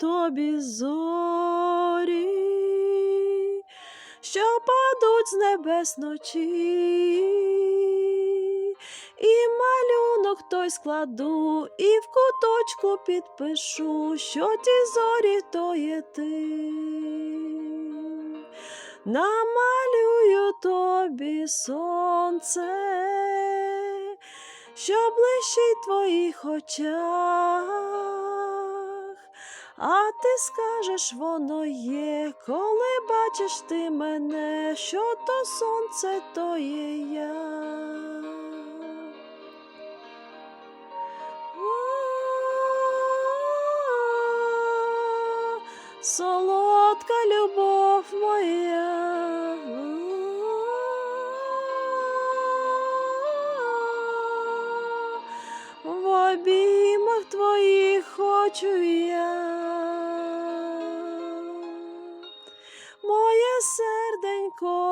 тобі зорі, що падуть з небес ночі, і малюнок той складу, і в куточку підпишу, що ті зорі то є ти. Намалюю тобі сонце, що блищить твоїх очах, а ти скажеш, воно є, коли бачиш ти мене, що то сонце, то є я. Солодка любов моя. В обіймах твоїх хочу я.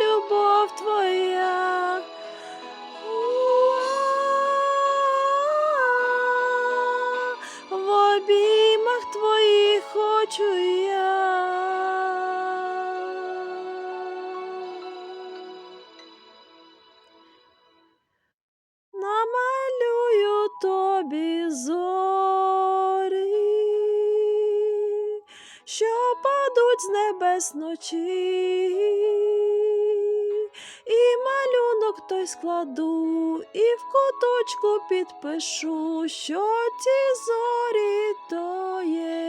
Любов твоя. В обіймах твоїх хочу я. Намалюю тобі зорі, що падуть з небес ночі, і малюнок той складу, і в куточку підпишу, що ті зорі то є.